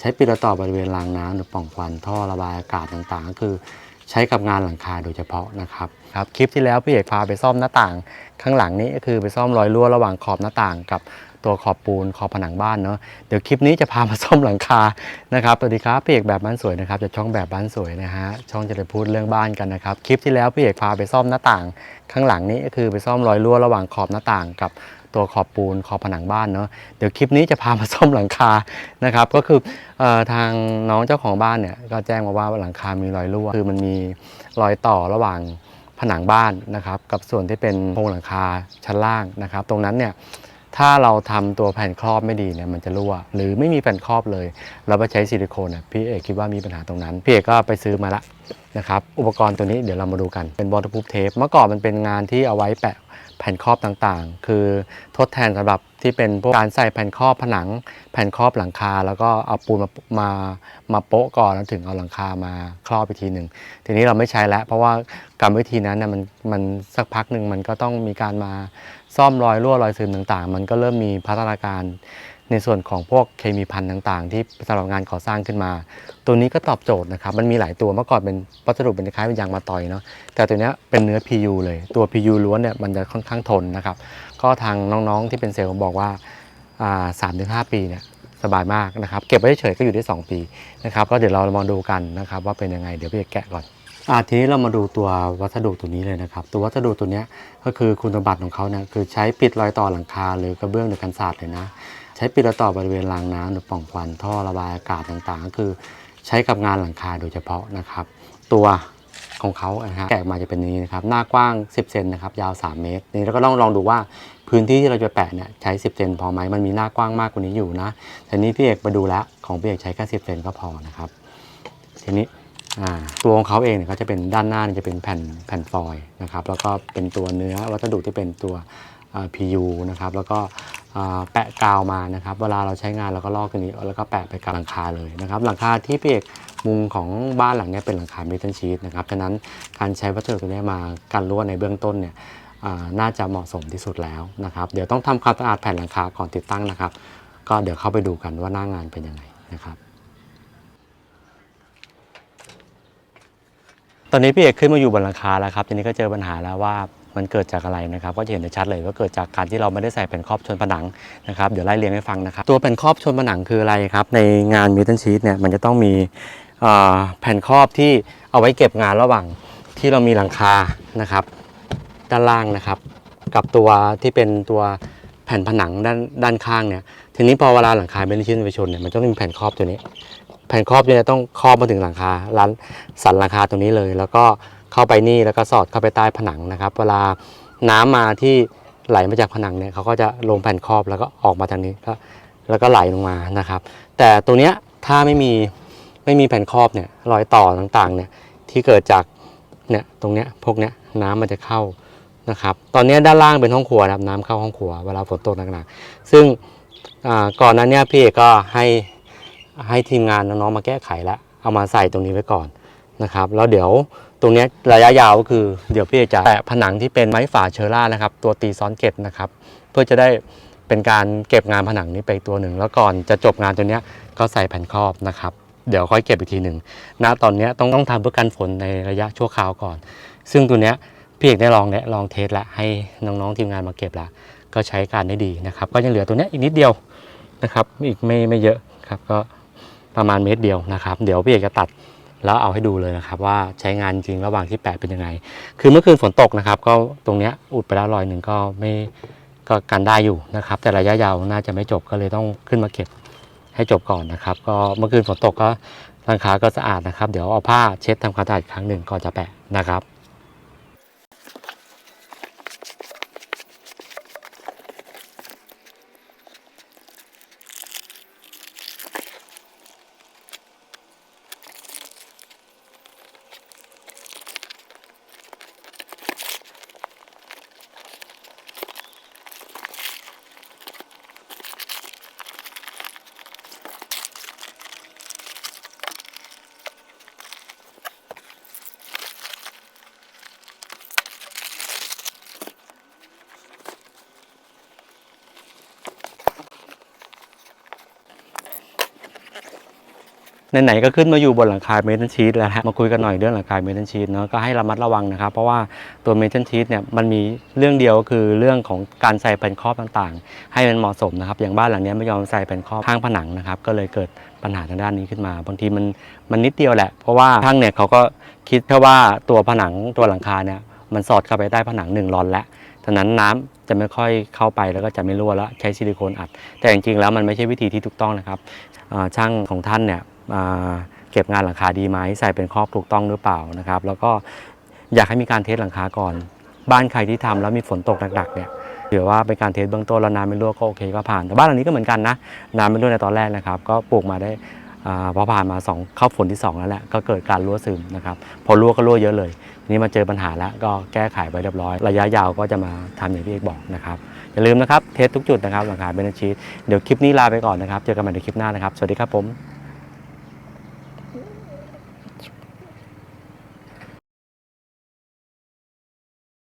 ใช้ปิดระต่อบริเวณรางน้ำหรือปล่องควันท่อระบายอากาศต่างๆ ก็คือใช้กับงานหลังคาโดยเฉพาะนะครับครับคลิปที่แล้วพี่เอกพาไปซ่อมหน้าต่าง ข้างหลังนี้ก็คือไปซ่อมรอยรั่วระหว่างขอบหน้าต่างกับ ตัวขอบปูนขอบผนังบ้านเนาะเดี๋ยวคลิปนี้จะพามาซ่อมหลังคานะครับสวัสดีครับพี่เอกแบบบ้านสวยนะครับจากช่องแบบบ้านสวยนะฮะช่องจะได้พูดเรื่องบ้านกันนะครับคลิปที่แล้วพี่เอกพาไปซ่อมหน้าต่าง ข้างหลังนี้ก็คือไปซ่อมรอยรั่วระหว่างขอบหน้าต่างกับตัวขอบปูนขอบผนังบ้านเนาะเดี๋ยวคลิปนี้จะพามาซ่อมหลังคานะครับก็คือออทางน้องเจ้าของบ้านเนี่ยก็แจ้งมาว่าหลังคามีรอยรั่วคือมันมีรอยต่อระหว่างผนังบ้านนะครับกับส่วนที่เป็นโครงหลังคาชั้นล่างนะครับ ตรงนั้นเนี่ย ถ้าเราทำตัวแผ่นครอบไม่ดีเนี่ยมันจะรั่ว หรือไม่มีแผ่นครอบเลย เราไปใช้ซิลิโคนเนี่ยพี่เอกคิดว่ามีปัญหาตรงนั้น พี่เอกก็ไปซื้อมาละนะครับอุปกรณ์ตัวนี้เดี๋ยวเรามาดูกันเป็นบอลทูบเทปเมื่อก่อนมันเป็นงานที่เอาไว้แปะแผ่นครอบต่างๆ คือทดแทนสำหรับที่เป็นพวกการใส่แผ่นครอบผนัง แผ่นครอบหลังคา แล้วก็เอาปูนมามามาโปะก่อนแล้วถึงเอาหลังคามาครอบอีกทีหนึ่งทีนี้เราไม่ใช้แล้ว เพราะว่ากรรมวิธีนั้นนะมันมันสักพักหนึ่งมันก็ต้องมีการมาซ่อมรอยรั่วรอยซึมต่างๆ มันก็เริ่มมีพัฒนาการ ในส่วนของพวกเคมีพันธุ์ต่างๆ ที่สำหรับงานก่อสร้างขึ้นมา ตัวนี้ก็ตอบโจทย์นะครับ มันมีหลายตัวเมื่อก่อนเป็นวัสดุเป็นคล้ายเป็นยางมาตอยเนาะแต่ตัวนี้เป็นเนื้อ PU เลยตัว PU ล้วนเนี่ยมันจะค่อนข้างทนนะครับ ก็ทางน้องๆที่เป็นเซลล์บอกว่าสามถึงห้าปีเนี่ยสบายมากนะครับ เก็บไว้เฉยๆก็อยู่ได้ 2 ปีนะครับก็เดี๋ยวเรามาดูกันนะครับว่าเป็นยังไงเดี๋ยวพี่แกะก่อนอาทีนี้เรามาดูตัววัสดุตัวนี้เลยนะครับ ตัววัสดุตัวนี้ก็คือคุณสมบัติของเขาเนี่ยคือใช้ปิดรอยต่อหลังคาหรือกระเบื้องหรือกันศาสตร์เลยนะ ช้ปิดและต่อบริเวณรางน้ำหรือปล่องควันท่อระบายอากาศต่างๆ ก็คือใช้กับงานหลังคาโดยเฉพาะนะครับ ตัวของเขานะฮะแกะมาจะเป็นนี้นะครับ หน้ากว้าง 10 เซนนะครับ ยาว 3 เมตร นี่เราก็ต้องลองดูว่าพื้นที่ที่เราจะแปะเนี่ยใช้ 10 เซนพอไหมมันมีหน้ากว้างมากกว่านี้อยู่นะแต่นี้พี่เอกมาดูแล้วของพี่เอกใช้แค่10 เซนก็พอนะครับ ทีนี้ตัวของเขาเองเนี่ยเขาจะเป็นด้านหน้าจะเป็นแผ่นแผ่นฟอยล์นะครับ แล้วก็เป็นตัวเนื้อวัสดุที่เป็นตัว PU นะครับแล้วก็แปะกาวมานะครับ เวลาเราใช้งานเราก็ลอกตัวนี้แล้วก็แปะไปกับหลังคาเลยนะครับหลังคาที่พี่เอกมุงของบ้านหลังนี้เป็นหลังคาเมทัลชีตนะครับฉะนั้นการใช้วัสดุตัวนี้มากันรั่วในเบื้องต้นเนี่ยน่าจะเหมาะสมที่สุดแล้วนะครับ เดี๋ยวต้องทำความสะอาดแผ่นหลังคาก่อนติดตั้งนะครับ ก็เดี๋ยวเข้าไปดูกันว่าหน้างานเป็นยังไงนะครับ ตอนนี้พี่เอกขึ้นมาอยู่บนหลังคาแล้วครับทีนี้ก็เจอปัญหาแล้วว่า มันเกิดจากอะไรนะครับก็จะเห็นได้ชัดเลยว่าเกิดจากการที่เราไม่ได้ใส่แผ่นครอบชนผนังนะครับเดี๋ยวไล่เรียงให้ฟังนะครับตัวแผ่นครอบชนผนังคืออะไรครับในงานมิเตนชีตเนี่ยมันจะต้องมีแผ่นครอบที่เอาไว้เก็บงานระหว่างที่เรามีหลังคานะครับ ด้านล่างนะครับ กับตัวที่เป็นตัวแผ่นผนังด้านด้านข้างเนี่ยทีนี้พอเวลาหลังคาเป็นชิ้นไปชนเนี่ยมันต้องมีแผ่นครอบตัวนี้ แผ่นครอบตัวนี้ต้องครอบมาถึงหลังคาร้านสันหลังคาตรงนี้เลย แล้วก็ เข้าไปนี่แล้วก็สอดเข้าไปใต้ผนังนะครับ เวลาน้ำมาที่ไหลมาจากผนังเนี่ยเขาก็จะลงแผ่นครอบแล้วก็ออกมาทางนี้ก็แล้วก็ไหลลงมานะครับ แต่ตัวเนี้ยถ้าไม่มีไม่มีแผ่นครอบเนี่ยรอยต่อต่างๆเนี่ยที่เกิดจากเนี่ยตรงเนี้ยพวกเนี้ยน้ำมันจะเข้านะครับ ตอนนี้ด้านล่างเป็นห้องครัวนะครับน้ำเข้าห้องครัวเวลาฝนตกหนักๆซึ่งก่อนนั้นเนี่ยพี่เอกก็ให้ให้ทีมงานน้องๆมาแก้ไขแล้วเอามาใส่ตรงนี้ไว้ก่อนนะครับ แล้วเดี๋ยว ตรงนี้ระยะยาวก็คือเดี๋ยวพี่จะแปะผนังที่เป็นไม้ฝาเชอร่านะครับ ตัวตีซ้อนเก็บนะครับ เพื่อจะได้เป็นการเก็บงานผนังนี้ไปตัวหนึ่ง แล้วก่อนจะจบงานตัวนี้ก็ใส่แผ่นครอบนะครับ เดี๋ยวค่อยเก็บอีกทีหนึ่งณตอนนี้ต้องต้องทำเพื่อกันฝนในระยะชั่วคราวก่อน ซึ่งตัวนี้พี่เอกได้ลองเนี่ยลองเทสแล้วให้น้องๆทีมงานมาเก็บล้วก็ใช้การได้ดีนะครับ ก็ยังเหลือตัวนี้อีกนิดเดียวนะครับ อีกไม่ไม่เยอะครับก็ประมาณเมตรเดียวนะครับ เดี๋ยวพี่เอกจะตัด แล้วเอาให้ดูเลยนะครับว่าใช้งานจริงระหว่างที่แปะเป็นยังไง คือเมื่อคืนฝนตกนะครับ ก็ตรงเนี้ยอุดไปแล้วรอยหนึ่งก็ไม่ก็กันได้อยู่นะครับ แต่ระยะยาวน่าจะไม่จบก็เลยต้องขึ้นมาเก็บให้จบก่อนนะครับ ก็เมื่อคืนฝนตกก็หลังคาก็สะอาดนะครับ เดี๋ยวเอาผ้าเช็ดทำความสะอาดอีกครั้งหนึ่งก่อนจะแปะนะครับ ไหนๆก็ขึ้นมาอยู่บนหลังคาเมทัลชีตแล้วฮะมาคุยกันหน่อยเรื่องหลังคาเมทัลชีตเนาะก็ให้ระมัดระวังนะครับ เพราะว่าตัวเมทัลชีตเนี่ยมันมีเรื่องเดียวก็คือเรื่องของการใส่แผ่นครอบต่างๆ ให้มันเหมาะสมนะครับ อย่างบ้านหลังนี้ไม่ยอมใส่แผ่นครอบข้างผนังนะครับ ก็เลยเกิดปัญหาทางด้านนี้ขึ้นมา บางทีมันมันนิดเดียวแหละ เพราะว่าช่างเนี่ยเขาก็คิดแค่ว่าตัวผนังตัวหลังคาเนี่ยมันสอดเข้าไปใต้ผนังหนึ่งรอนแล้วฉะนั้นน้ำจะไม่ค่อยเข้าไปแล้วก็จะไม่รั่วแล้วใช้ซิลิโคนอัด แต่จริงๆแล้วมันไม่ใช่วิธีที่ถูกต้องนะครับช่างของท่านเนี่ย เก็บงานหลังคาดีไหมใส่เป็นครอบถูกต้องหรือเปล่านะครับ แล้วก็อยากให้มีการเทสหลังคาก่อน บ้านใครที่ทำแล้วมีฝนตกหนักๆเนี่ยถือว่าเป็นการเทสเบื้องต้นแล้วน้ำไม่รั่วก็โอเคก็ผ่านแต่บ้านหลังนี้ก็เหมือนกันนะน้ำไม่รั่วในตอนแรกนะครับ ก็ปลูกมาได้พอผ่านมาสองเข้าฝนที่สองแล้วแหละก็เกิดการรั่วซึมนะครับ พอรั่วก็รั่วเยอะเลยทีนี้มาเจอปัญหาแล้วก็แก้ไขไปเรียบร้อย ระยะยาวก็จะมาทำอย่างที่เอกบอกนะครับ อย่าลืมนะครับเทสทุกจุดนะครับหลังคาเบนชีตเดี๋ยวคลิปนี้ลาไปก่อนนะครับ เจอกันใหม่ในคลิปหน้านะครับ สวัสดีครับผม